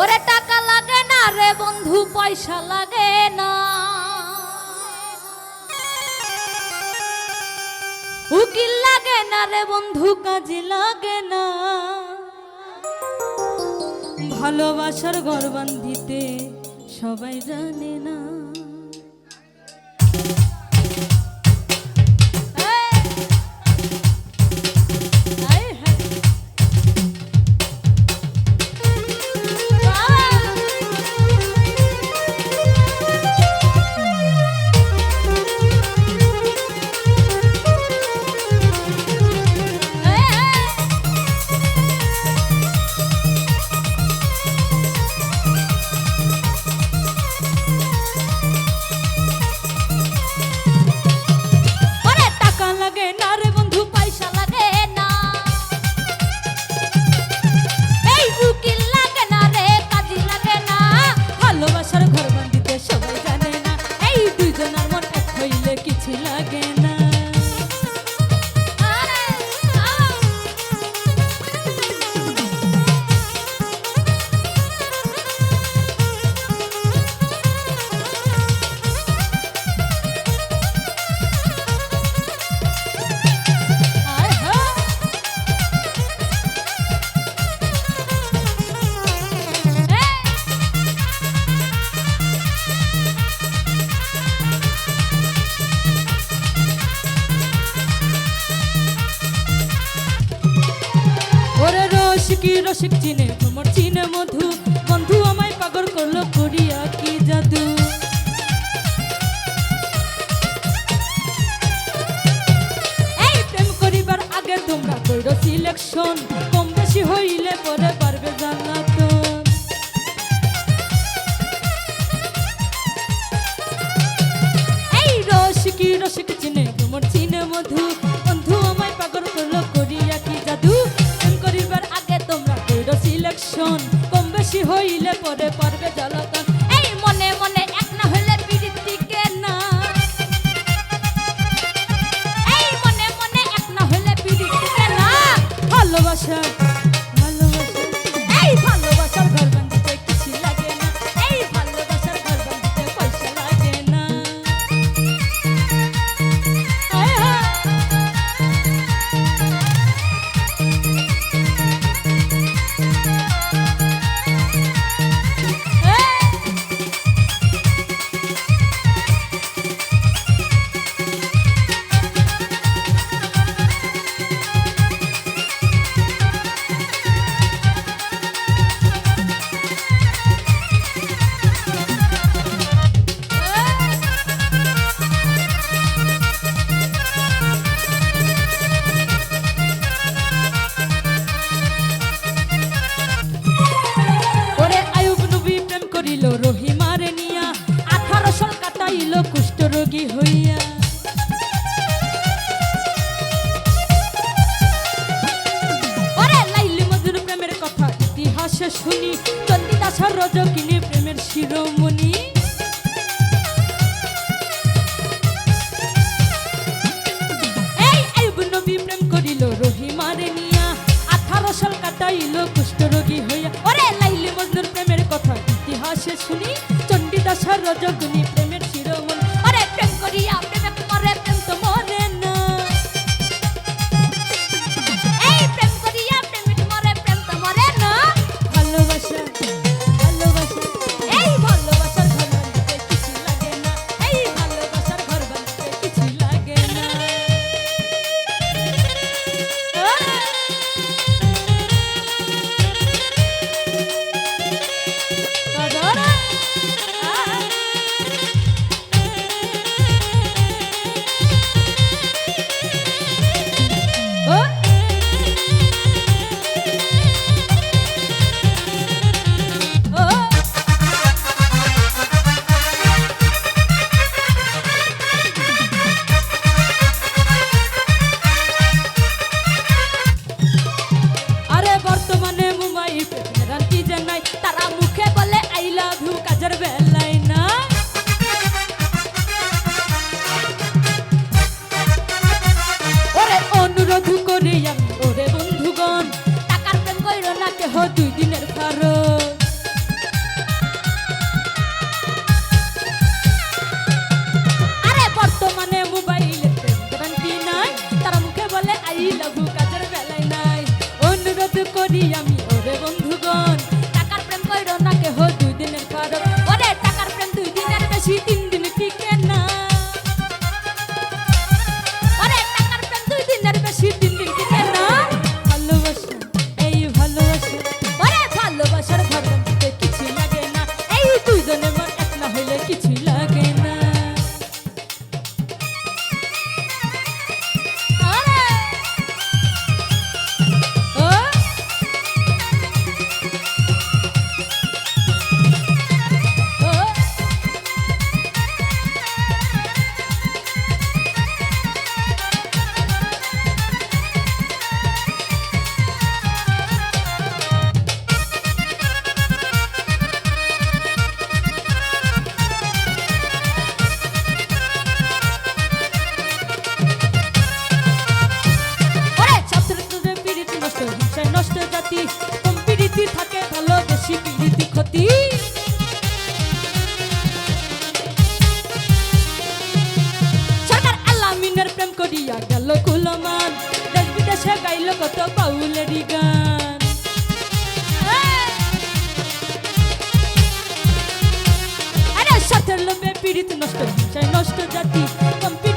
ওরে টাকা লাগে না রে বন্ধু, পয়সা লাগে না। উকিল লাগে না রে বন্ধু, কাজে লাগে না। ভালোবাসার ঘর বান্ধিতে সবাই জানে না। রসিকি রসিক চিনে? চিনে মধু। বন্ধু আমায় পাগল করল, করিয়া কি জাদু? এই প্রেম করিবার আগে তোমরা কইরো সিলেকশন কম বেশি হইলে পরে সিলেকশন কম বেশি হইলে পরে পারবে জ্বালাতন। এই মনে মনে এক না হইলে পিরিতিকে না। এই মনে মনে এক না হইলে ভালোবাসা শুনি চন্দিদাসর রজকিনী প্রেমের শিরোমণি। প্রেম নিয়া। আঠারো সাল কাটাইল কুষ্ঠরোগী হইয়া। ওরে লাইলি মজনুর প্রেমের কথা ইতিহাসে শুনি। চণ্ডীদাসার রজগুনি প্রেমের আরে রীতি নষ্ট হিংসায় নষ্ট জাতি কম্পিউটার